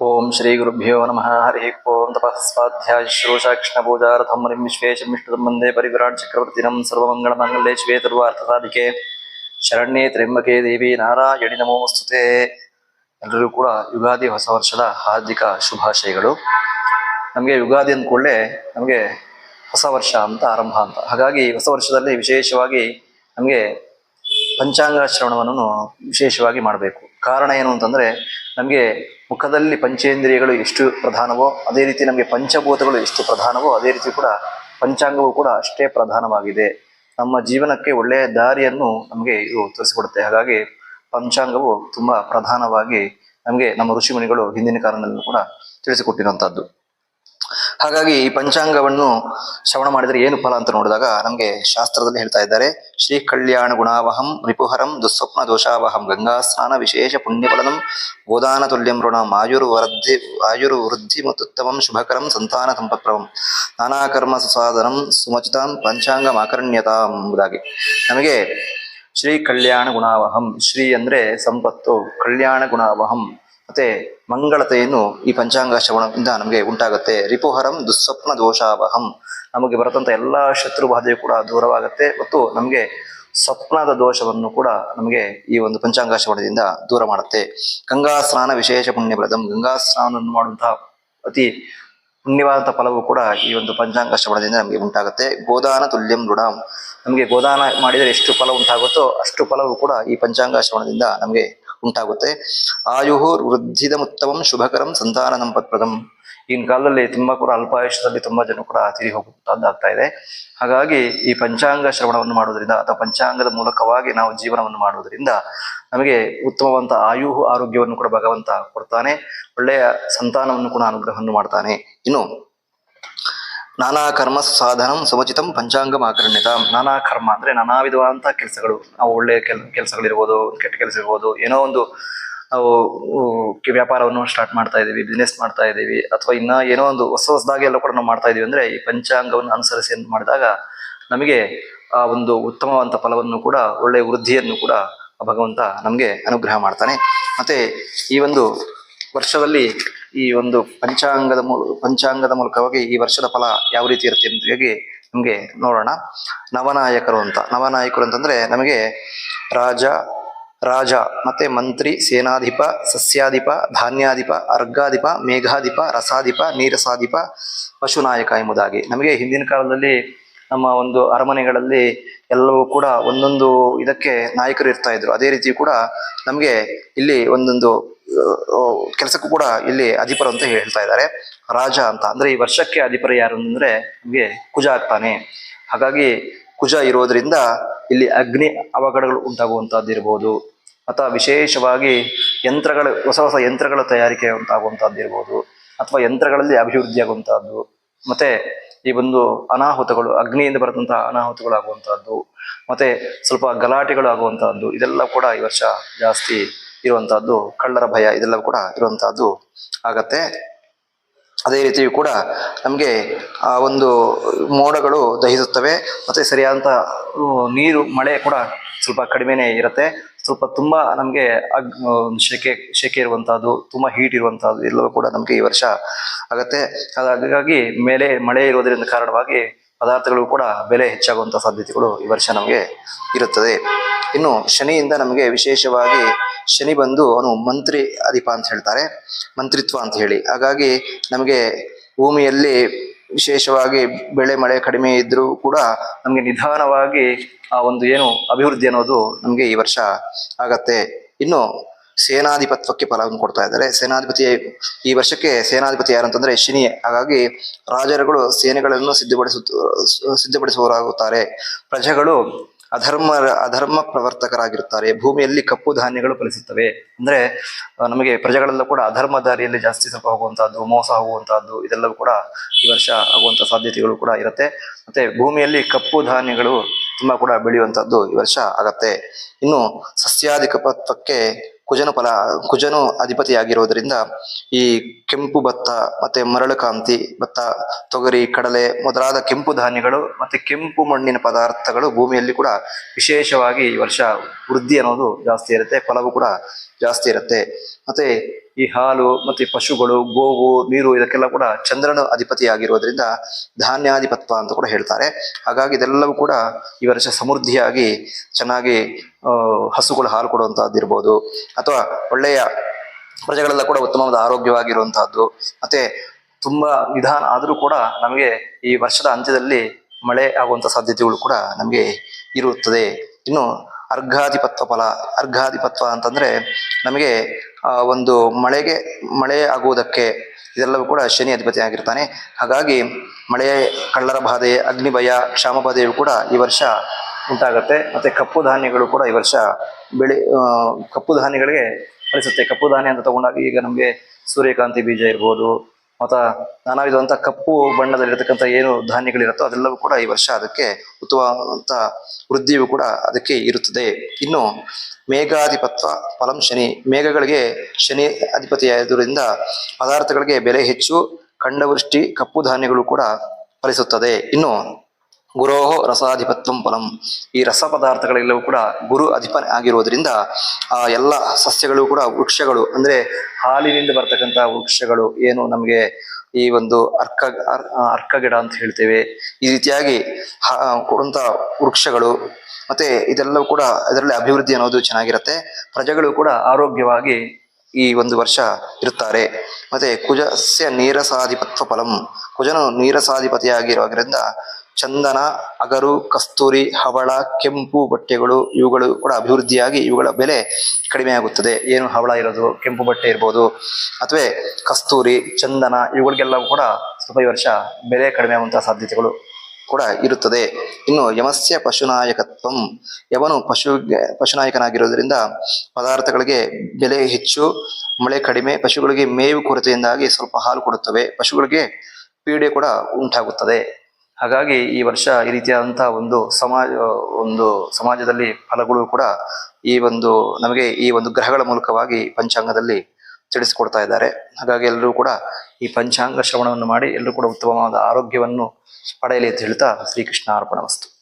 ಓಂ ಶ್ರೀ ಗುರುಭ್ಯೋ ನಮಃ ಹರಿ ಓಂ ತಪಸ್ವಾಧ್ಯಾಯ ಶ್ರೋಷಾಕ್ಷಣ ಪೂಜಾರ್ಥಂ ಹರಿಂ ವಿಶ್ವೇಶಂ ವಿಷ್ಣುದಂ ವಂದೇ ಪರಿವಿರಾಟ್ ಚಕ್ರವರ್ತಿನಂ ಸರ್ವಮಂಗಳಮಂಗಲೇ ಶಿವೇ ಸರ್ವಾರ್ಥಸಾಧಿಕೆ ಶರಣ್ಯೇ ತ್ರ್ಯಂಬಕೆ ದೇವಿ ನಾರಾಯಣಿ ನಮೋಸ್ತುತೆ ಎಲ್ಲರಿಗೂ ಕೂಡ ಯುಗಾದಿ ಹೊಸ ವರ್ಷದ ಹಾರ್ದಿಕ ಶುಭಾಶಯಗಳು. ನಮಗೆ ಯುಗಾದಿ ಅಂದ್ಕೊಳ್ಳೆ ನಮಗೆ ಹೊಸ ವರ್ಷ ಅಂತ ಆರಂಭ ಅಂತ. ಹಾಗಾಗಿ ಹೊಸ ವರ್ಷದಲ್ಲಿ ವಿಶೇಷವಾಗಿ ನಮಗೆ ಪಂಚಾಂಗ ಶ್ರವಣವನ್ನು ವಿಶೇಷವಾಗಿ ಮಾಡಬೇಕು. ಕಾರಣ ಏನು ಅಂತಂದ್ರೆ ನಮಗೆ ಮುಖದಲ್ಲಿ ಪಂಚೇಂದ್ರಿಯಗಳು ಎಷ್ಟು ಪ್ರಧಾನವೋ, ಅದೇ ರೀತಿ ನಮಗೆ ಪಂಚಭೂತಗಳು ಎಷ್ಟು ಪ್ರಧಾನವೋ, ಅದೇ ರೀತಿ ಕೂಡ ಪಂಚಾಂಗವು ಕೂಡ ಅಷ್ಟೇ ಪ್ರಧಾನವಾಗಿದೆ. ನಮ್ಮ ಜೀವನಕ್ಕೆ ಒಳ್ಳೆಯ ದಾರಿಯನ್ನು ನಮಗೆ ಇದು ತೋರಿಸಿಕೊಡುತ್ತೆ. ಹಾಗಾಗಿ ಪಂಚಾಂಗವು ತುಂಬ ಪ್ರಧಾನವಾಗಿ ನಮಗೆ ನಮ್ಮ ಋಷಿಮುನಿಗಳು ಹಿಂದಿನ ಕಾಲದಲ್ಲೂ ಕೂಡ ತಿಳಿಸಿಕೊಟ್ಟಿರುವಂತಹದ್ದು. ಹಾಗಾಗಿ ಈ ಪಂಚಾಂಗವನ್ನು ಶ್ರವಣ ಮಾಡಿದರೆ ಏನು ಫಲ ಅಂತ ನೋಡಿದಾಗ ನಮಗೆ ಶಾಸ್ತ್ರದಲ್ಲಿ ಹೇಳ್ತಾ ಇದ್ದಾರೆ, ಶ್ರೀ ಕಲ್ಯಾಣ ಗುಣಾವಹಂ ರಿಪುಹರಂ ದುಸ್ವಪ್ನ ದೋಷಾವಹಂ ಗಂಗಾ ಸ್ನಾನ ವಿಶೇಷ ಪುಣ್ಯಫಲನಂ ಗೋದಾನ ತುಲ್ಯಂ ಋಣಂ ಆಯುರ್ ಆಯುರ್ವೃದ್ಧಿ ಆಯುರ್ ವೃದ್ಧಿ ಮತ್ತು ಉತ್ತಮಂ ಶುಭಕರಂ ಸಂತಾನ ಸಂಪತ್ಪ್ರವಂ ನಾನಾ ಕರ್ಮ ಸುಸಾಧನಂ ಸುಮಚಿತಾಂ ಪಂಚಾಂಗ ಮಾಕರ್ಣ್ಯತಾ ಎಂಬುದಾಗಿ. ನಮಗೆ ಶ್ರೀ ಕಲ್ಯಾಣ ಗುಣಾವಹಂ, ಶ್ರೀ ಅಂದ್ರೆ ಸಂಪತ್ತು, ಕಲ್ಯಾಣ ಗುಣಾವಹಂ ಮತ್ತೆ ಮಂಗಳತೆಯನ್ನು ಈ ಪಂಚಾಂಗ ಶ್ರವಣದಿಂದ ನಮಗೆ ಉಂಟಾಗುತ್ತೆ. ರಿಪುಹರಂ ದುಸ್ವಪ್ನ ದೋಷಾವಹಂ. ನಮಗೆ ಬರತಂತ ಎಲ್ಲಾ ಶತ್ರು ಬಾಧೆಯು ಕೂಡ ದೂರವಾಗುತ್ತೆ ಮತ್ತು ನಮಗೆ ಸ್ವಪ್ನದ ದೋಷವನ್ನು ಕೂಡ ನಮಗೆ ಈ ಒಂದು ಪಂಚಾಂಗ ಶ್ರವಣದಿಂದ ದೂರ ಮಾಡುತ್ತೆ. ಗಂಗಾ ಸ್ನಾನ ವಿಶೇಷ ಪುಣ್ಯ ಬಲದಂ ಗಂಗಾ ಸ್ನಾನವನ್ನು ಮಾಡುವಂತಹ ಅತಿ ಪುಣ್ಯವಾದಂತಹ ಫಲವು ಕೂಡ ಈ ಒಂದು ಪಂಚಾಂಗ ಶ್ರವಣದಿಂದ ನಮಗೆ ಉಂಟಾಗುತ್ತೆ. ಗೋದಾನ ತುಲ್ಯಂ ಋಣಂ. ನಮಗೆ ಗೋದಾನ ಮಾಡಿದರೆ ಎಷ್ಟು ಫಲ ಉಂಟಾಗುತ್ತೋ ಅಷ್ಟು ಫಲವು ಕೂಡ ಈ ಪಂಚಾಂಗ ಶ್ರವಣದಿಂದ ನಮಗೆ ಉಂಟಾಗುತ್ತೆ. ಆಯುಹು ವೃದ್ಧಿದ ಉತ್ತಮಂ ಶುಭಕರಂ ಸಂತಾನ ಸಂಪತ್ಪ್ರದಂ ಈಗಿನ ಕಾಲದಲ್ಲಿ ತುಂಬಾ ಕೂಡ ಅಲ್ಪಾಯುಷ್ಯದಲ್ಲಿ ತುಂಬಾ ಜನ ಕೂಡ ತಿರಿ ಹೋಗುವಂತಹದ್ದಾಗ್ತಾ ಇದೆ. ಹಾಗಾಗಿ ಈ ಪಂಚಾಂಗ ಶ್ರವಣವನ್ನು ಮಾಡುವುದರಿಂದ ಅಥವಾ ಪಂಚಾಂಗದ ಮೂಲಕವಾಗಿ ನಾವು ಜೀವನವನ್ನು ಮಾಡುವುದರಿಂದ ನಮಗೆ ಉತ್ತಮವಂತ ಆಯು ಆರೋಗ್ಯವನ್ನು ಕೂಡ ಭಗವಂತ ಕೊಡ್ತಾನೆ. ಒಳ್ಳೆಯ ಸಂತಾನವನ್ನು ಕೂಡ ಅನುಗ್ರಹವನ್ನು ಮಾಡ್ತಾನೆ. ಇನ್ನು ನಾನಾ ಕರ್ಮ ಸಾಧನಂ ಸಮಚಿತಂ ಪಂಚಾಂಗ ಆಕರ್ಣಿತ ನಾನಾ ಕರ್ಮ ಅಂದ್ರೆ ನಾನಾ ವಿಧವಾದಂಥ ಕೆಲಸಗಳು. ನಾವು ಒಳ್ಳೆಯ ಕೆಲ, ಕೆಲಸಗಳಿರ್ಬೋದು, ಕೆಟ್ಟ ಕೆಲಸ ಇರ್ಬೋದು ಏನೋ ಒಂದು ನಾವು ವ್ಯಾಪಾರವನ್ನು ಸ್ಟಾರ್ಟ್ ಮಾಡ್ತಾ ಇದೀವಿ ಬಿಸ್ನೆಸ್ ಮಾಡ್ತಾ ಇದೀವಿ ಅಥವಾ ಇನ್ನ ಏನೋ ಒಂದು ಹೊಸ ಹೊಸದಾಗಿ ಎಲ್ಲ ಕೂಡ ನಾವು ಮಾಡ್ತಾ ಇದೀವಿ ಅಂದ್ರೆ ಈ ಪಂಚಾಂಗವನ್ನು ಅನುಸರಿಸಿ ಮಾಡಿದಾಗ ನಮಗೆ ಆ ಒಂದು ಉತ್ತಮವಂತ ಫಲವನ್ನು ಕೂಡ ಒಳ್ಳೆಯ ವೃದ್ಧಿಯನ್ನು ಕೂಡ ಭಗವಂತ ನಮಗೆ ಅನುಗ್ರಹ ಮಾಡ್ತಾನೆ. ಮತ್ತೆ ಈ ಒಂದು ವರ್ಷದಲ್ಲಿ ಈ ಒಂದು ಪಂಚಾಂಗದ ಮೂಲ, ಪಂಚಾಂಗದ ಮೂಲಕವಾಗಿ ಈ ವರ್ಷದ ಫಲ ಯಾವ ರೀತಿ ಇರುತ್ತೆ ಅಂತ ಹೇಗೆ ನಮಗೆ ನೋಡೋಣ. ನವನಾಯಕರು ಅಂತ, ನವನಾಯಕರು ಅಂತಂದ್ರೆ ನಮಗೆ ರಾಜ ರಾಜ ಮತ್ತೆ ಮಂತ್ರಿ, ಸೇನಾಧಿಪ, ಸಸ್ಯಾಧಿಪ, ಧಾನ್ಯಾಧಿಪ ಅರ್ಗಾಧಿಪ ಮೇಘಾಧಿಪ, ರಸಾಧಿಪ, ನೀರಸಾಧಿಪ, ಪಶುನಾಯಕ ಎಂಬುದಾಗಿ. ನಮಗೆ ಹಿಂದಿನ ಕಾಲದಲ್ಲಿ ನಮ್ಮ ಒಂದು ಅರಮನೆಗಳಲ್ಲಿ ಎಲ್ಲವೂ ಕೂಡ ಒಂದೊಂದು ಇದಕ್ಕೆ ನಾಯಕರು ಇರ್ತಾ ಇದ್ರು. ಅದೇ ರೀತಿ ಕೂಡ ನಮಗೆ ಇಲ್ಲಿ ಒಂದೊಂದು ಕೆಲಸಕ್ಕೂ ಕೂಡ ಇಲ್ಲಿ ಅಧಿಪರು ಅಂತ ಹೇಳ್ತಾ ಇದ್ದಾರೆ. ರಾಜ ಅಂತ. ಅಂದ್ರೆ ಈ ವರ್ಷಕ್ಕೆ ಅಧಿಪರ ಯಾರು ಅಂದ್ರೆ ನಮಗೆ ಕುಜ ಆಗ್ತಾನೆ. ಹಾಗಾಗಿ ಕುಜ ಇರೋದ್ರಿಂದ ಇಲ್ಲಿ ಅಗ್ನಿ ಅವಘಡಗಳು ಉಂಟಾಗುವಂತಹದ್ದು ಇರ್ಬೋದು. ಅಥವಾ ವಿಶೇಷವಾಗಿ ಯಂತ್ರಗಳು, ಹೊಸ ಹೊಸ ಯಂತ್ರಗಳ ತಯಾರಿಕೆ ಉಂಟಾಗುವಂತಹದ್ದು ಇರ್ಬೋದು. ಅಥವಾ ಯಂತ್ರಗಳಲ್ಲಿ ಅಭಿವೃದ್ಧಿ ಆಗುವಂತಹದ್ದು ಮತ್ತೆ ಈ ಒಂದು ಅನಾಹುತಗಳು, ಅಗ್ನಿಯಿಂದ ಬರದಂತಹ ಅನಾಹುತಗಳು ಆಗುವಂತಹದ್ದು ಮತ್ತೆ ಸ್ವಲ್ಪ ಗಲಾಟೆಗಳು ಆಗುವಂತಹದ್ದು ಇದೆಲ್ಲ ಕೂಡ ಈ ವರ್ಷ ಜಾಸ್ತಿ ಇರುವಂತಹದ್ದು, ಕಳ್ಳರ ಭಯ ಇದೆಲ್ಲ ಕೂಡ ಇರುವಂತಹದ್ದು ಆಗತ್ತೆ. ಅದೇ ರೀತಿಯೂ ಕೂಡ ನಮಗೆ ಆ ಒಂದು ಮೋಡಗಳು ದಹಿಸುತ್ತವೆ, ಮತ್ತೆ ಸರಿಯಾದಂತ ನೀರು, ಮಳೆ ಕೂಡ ಸ್ವಲ್ಪ ಕಡಿಮೆನೇ ಇರುತ್ತೆ. ಸ್ವಲ್ಪ ತುಂಬಾ ನಮಗೆ ಅಗ್ ಒಂದು ಶೆಕೆ ಶೆಕೆ ಇರುವಂಥದ್ದು ತುಂಬಾ ಹೀಟ್ ಇರುವಂಥದ್ದು ಎಲ್ಲವೂ ಕೂಡ ನಮಗೆ ಈ ವರ್ಷ ಆಗತ್ತೆ. ಹಾಗಾಗಿ ಮೇಲೆ ಮಳೆ ಇರೋದರಿಂದ ಕಾರಣವಾಗಿ ಪದಾರ್ಥಗಳು ಕೂಡ ಬೆಲೆ ಹೆಚ್ಚಾಗುವಂಥ ಸಾಧ್ಯತೆಗಳು ಈ ವರ್ಷ ನಮಗೆ ಇರುತ್ತದೆ. ಇನ್ನು ಶನಿಯಿಂದ ನಮಗೆ ವಿಶೇಷವಾಗಿ ಶನಿ ಬಂದು ಅವನು ಮಂತ್ರಿ ಅಧಿಪ ಅಂತ ಹೇಳ್ತಾರೆ. ಮಂತ್ರಿತ್ವ ಅಂತ ಹೇಳಿ. ಹಾಗಾಗಿ ನಮಗೆ ಭೂಮಿಯಲ್ಲಿ ವಿಶೇಷವಾಗಿ ಬೆಳೆ ಮಳೆ ಕಡಿಮೆ ಇದ್ರೂ ಕೂಡ ನಮಗೆ ನಿಧಾನವಾಗಿ ಆ ಒಂದು ಏನು ಅಭಿವೃದ್ಧಿ ಅನ್ನೋದು ನಮಗೆ ಈ ವರ್ಷ ಆಗತ್ತೆ. ಇನ್ನು ಸೇನಾಧಿಪತ್ವಕ್ಕೆ ಫಲವನ್ನು ಕೊಡ್ತಾ ಇದ್ದಾರೆ. ಸೇನಾಧಿಪತಿ ಈ ವರ್ಷಕ್ಕೆ ಸೇನಾಧಿಪತಿ ಯಾರು ಅಂತಂದ್ರೆ ಶನಿ. ಹಾಗಾಗಿ ರಾಜರುಗಳು ಸೇನೆಗಳನ್ನು ಸಿದ್ಧಪಡಿಸುತ್ತ ಸಿದ್ಧಪಡಿಸುವವರಾಗುತ್ತಾರೆ. ಪ್ರಜೆಗಳು ಅಧರ್ಮ ಅಧರ್ಮ ಪ್ರವರ್ತಕರಾಗಿರುತ್ತಾರೆ. ಭೂಮಿಯಲ್ಲಿ ಕಪ್ಪು ಧಾನ್ಯಗಳು ಫಲಿಸುತ್ತವೆ. ಅಂದ್ರೆ ನಮಗೆ ಪ್ರಜೆಗಳೆಲ್ಲ ಕೂಡ ಅಧರ್ಮ ದಾರಿಯಲ್ಲಿ ಜಾಸ್ತಿ ಸ್ವಲ್ಪ ಹೋಗುವಂತಹದ್ದು ಮೋಸ ಹೋಗುವಂತಹದ್ದು ಇದೆಲ್ಲವೂ ಕೂಡ ಈ ವರ್ಷ ಆಗುವಂತ ಸಾಧ್ಯತೆಗಳು ಕೂಡ ಇರುತ್ತೆ. ಮತ್ತೆ ಭೂಮಿಯಲ್ಲಿ ಕಪ್ಪು ಧಾನ್ಯಗಳು ತುಂಬಾ ಕೂಡ ಬೆಳೆಯುವಂತಹದ್ದು ಈ ವರ್ಷ ಆಗತ್ತೆ. ಇನ್ನು ಸಸ್ಯಾಧಿಪತ್ವಕ್ಕೆ ಕುಜನು ಫಲ, ಕುಜನು ಅಧಿಪತಿಯಾಗಿರುವುದರಿಂದ ಈ ಕೆಂಪು ಭತ್ತ ಮತ್ತೆ ಮರಳುಕಾಂತಿ ಭತ್ತ, ತೊಗರಿ, ಕಡಲೆ ಮೊದಲಾದ ಕೆಂಪು ಧಾನ್ಯಗಳು ಮತ್ತೆ ಕೆಂಪು ಮಣ್ಣಿನ ಪದಾರ್ಥಗಳು ಭೂಮಿಯಲ್ಲಿ ಕೂಡ ವಿಶೇಷವಾಗಿ ಈ ವರ್ಷ ವೃದ್ಧಿ ಅನ್ನೋದು ಜಾಸ್ತಿ ಇರುತ್ತೆ, ಫಲವು ಕೂಡ ಜಾಸ್ತಿ ಇರುತ್ತೆ. ಮತ್ತೆ ಈ ಹಾಲು ಮತ್ತೆ ಪಶುಗಳು, ಗೋವು, ನೀರು ಇದಕ್ಕೆಲ್ಲ ಕೂಡ ಚಂದ್ರನ ಅಧಿಪತಿಯಾಗಿರೋದ್ರಿಂದ ಧಾನ್ಯಾಧಿಪತ್ವ ಅಂತ ಕೂಡ ಹೇಳ್ತಾರೆ. ಹಾಗಾಗಿ ಇದೆಲ್ಲವೂ ಕೂಡ ಈ ವರ್ಷ ಸಮೃದ್ಧಿಯಾಗಿ ಚೆನ್ನಾಗಿ ಹಸುಗಳು ಹಾಲು ಕೊಡುವಂತಹದ್ದಿರ್ಬೋದು ಅಥವಾ ಒಳ್ಳೆಯ ಪ್ರಜೆಗಳೆಲ್ಲ ಕೂಡ ಉತ್ತಮವಾದ ಆರೋಗ್ಯವಾಗಿರುವಂತಹದ್ದು. ಮತ್ತೆ ತುಂಬಾ ನಿಧಾನ ಆದರೂ ಕೂಡ ನಮಗೆ ಈ ವರ್ಷದ ಅಂತ್ಯದಲ್ಲಿ ಮಳೆ ಆಗುವಂತ ಸಾಧ್ಯತೆಗಳು ಕೂಡ ನಮಗೆ ಇರುತ್ತದೆ. ಇನ್ನು ಅರ್ಘಾಧಿಪತ್ವ ಫಲ, ಅರ್ಘಾಧಿಪತ್ವ ಅಂತಂದ್ರೆ ನಮಗೆ ಒಂದು ಮಳೆಗೆ, ಮಳೆ ಆಗುವುದಕ್ಕೆ ಇದೆಲ್ಲವೂ ಕೂಡ ಶನಿ ಅಧಿಪತಿ ಆಗಿರ್ತಾನೆ. ಹಾಗಾಗಿ ಮಳೆ, ಕಳ್ಳರ ಬಾಧೆ ಅಗ್ನಿಭಯ ಕ್ಷಾಮ ಬಾಧೆಯು ಕೂಡ ಈ ವರ್ಷ ಉಂಟಾಗುತ್ತೆ. ಮತ್ತೆ ಕಪ್ಪು ಧಾನ್ಯಗಳು ಕೂಡ ಈ ವರ್ಷ ಬೆಳೆ ಕಪ್ಪು ಧಾನ್ಯಗಳಿಗೆ ಫಲಿಸುತ್ತೆ. ಕಪ್ಪು ಧಾನ್ಯ ಅಂತ ತಗೊಂಡಾಗ ಈಗ ನಮಗೆ ಸೂರ್ಯಕಾಂತಿ ಬೀಜ ಇರ್ಬೋದು ಅಥವಾ ನಾನಾ ವಿಧವಂಥ ಕಪ್ಪು ಬಣ್ಣದಲ್ಲಿರತಕ್ಕಂಥ ಏನು ಧಾನ್ಯಗಳಿರುತ್ತೋ ಅದೆಲ್ಲವೂ ಕೂಡ ಈ ವರ್ಷ ಅದಕ್ಕೆ ಉತ್ತಮವಾದಂಥ ವೃದ್ಧಿಯು ಕೂಡ ಅದಕ್ಕೆ ಇರುತ್ತದೆ. ಇನ್ನು ಮೇಘಾಧಿಪತ್ವ, ಫಲಂ ಶನಿ, ಮೇಘಗಳಿಗೆ ಶನಿ ಅಧಿಪತಿಯಾದುದರಿಂದ ಪದಾರ್ಥಗಳಿಗೆ ಬೆಲೆ ಹೆಚ್ಚು, ಖಂಡವೃಷ್ಟಿ, ಕಪ್ಪು ಧಾನ್ಯಗಳು ಕೂಡ ಫಲಿಸುತ್ತದೆ. ಇನ್ನು ಗುರೋಹೋ ರಸಾಧಿಪತ್ವಂ ಫಲಂ. ಈ ರಸ ಪದಾರ್ಥಗಳೆಲ್ಲವೂ ಕೂಡ ಗುರು ಅಧಿಪ ಆಗಿರುವುದರಿಂದ ಆ ಎಲ್ಲ ಸಸ್ಯಗಳು ಕೂಡ ವೃಕ್ಷಗಳು, ಅಂದ್ರೆ ಹಾಲಿನಿಂದ ಬರ್ತಕ್ಕಂಥ ವೃಕ್ಷಗಳು, ಏನು ನಮಗೆ ಈ ಒಂದು ಅರ್ಕ, ಅರ್- ಅರ್ಕ ಗಿಡ ಅಂತ ಹೇಳ್ತೇವೆ. ಈ ರೀತಿಯಾಗಿ ಕೊಡುವಂಥ ವೃಕ್ಷಗಳು, ಮತ್ತೆ ಇದೆಲ್ಲವೂ ಕೂಡ ಇದರಲ್ಲಿ ಅಭಿವೃದ್ಧಿ ಅನ್ನೋದು ಚೆನ್ನಾಗಿರುತ್ತೆ. ಪ್ರಜೆಗಳು ಕೂಡ ಆರೋಗ್ಯವಾಗಿ ಈ ಒಂದು ವರ್ಷ ಇರುತ್ತಾರೆ. ಮತ್ತೆ ಕುಜಸ್ಯ ನೀರಸಾಧಿಪತ್ವ ಫಲಂ. ಕುಜನು ನೀರಸಾಧಿಪತಿಯಾಗಿರೋದ್ರಿಂದ ಚಂದನ, ಅಗರು, ಕಸ್ತೂರಿ, ಹವಳ, ಕೆಂಪು ಬಟ್ಟೆಗಳು ಇವುಗಳು ಕೂಡ ಅಭಿವೃದ್ಧಿಯಾಗಿ ಇವುಗಳ ಬೆಲೆ ಕಡಿಮೆ ಆಗುತ್ತದೆ ಏನು ಹವಳ ಇರೋದು, ಕೆಂಪು ಬಟ್ಟೆ ಇರ್ಬೋದು, ಅಥವಾ ಕಸ್ತೂರಿ, ಚಂದನ ಇವುಗಳಿಗೆಲ್ಲ ಕೂಡ ಸ್ವಲ್ಪ ಈ ವರ್ಷ ಬೆಲೆ ಕಡಿಮೆ ಆಗುವಂತಹ ಸಾಧ್ಯತೆಗಳು ಕೂಡ ಇರುತ್ತದೆ. ಇನ್ನು ಯಮಸ್ಯ ಪಶುನಾಯಕತ್ವಂ. ಯವನು ಪಶು ಪಶುನಾಯಕನಾಗಿರೋದ್ರಿಂದ ಪದಾರ್ಥಗಳಿಗೆ ಬೆಲೆ ಹೆಚ್ಚು, ಮಳೆ ಕಡಿಮೆ, ಪಶುಗಳಿಗೆ ಮೇವು ಕೊರತೆಯಿಂದಾಗಿ ಸ್ವಲ್ಪ ಹಾಲು ಕೊಡುತ್ತವೆ. ಪಶುಗಳಿಗೆ ಪೀಡೆ ಕೂಡ ಉಂಟಾಗುತ್ತದೆ. ಹಾಗಾಗಿ ಈ ವರ್ಷ ಈ ರೀತಿಯಾದಂತಹ ಒಂದು ಸಮಾಜ, ಒಂದು ಸಮಾಜದಲ್ಲಿ ಫಲಗಳು ಕೂಡ ಈ ಒಂದು ನಮಗೆ ಈ ಒಂದು ಗ್ರಹಗಳ ಮೂಲಕವಾಗಿ ಪಂಚಾಂಗದಲ್ಲಿ ತಿಳಿಸಿಕೊಡ್ತಾ ಇದ್ದಾರೆ. ಹಾಗಾಗಿ ಎಲ್ಲರೂ ಕೂಡ ಈ ಪಂಚಾಂಗ ಶ್ರವಣವನ್ನು ಮಾಡಿ ಎಲ್ಲರೂ ಕೂಡ ಉತ್ತಮವಾದ ಆರೋಗ್ಯವನ್ನು ಪಡೆಯಲಿ ಅಂತ ಹೇಳ್ತಾ ಶ್ರೀಕೃಷ್ಣ ಅರ್ಪಣ ವಸ್ತು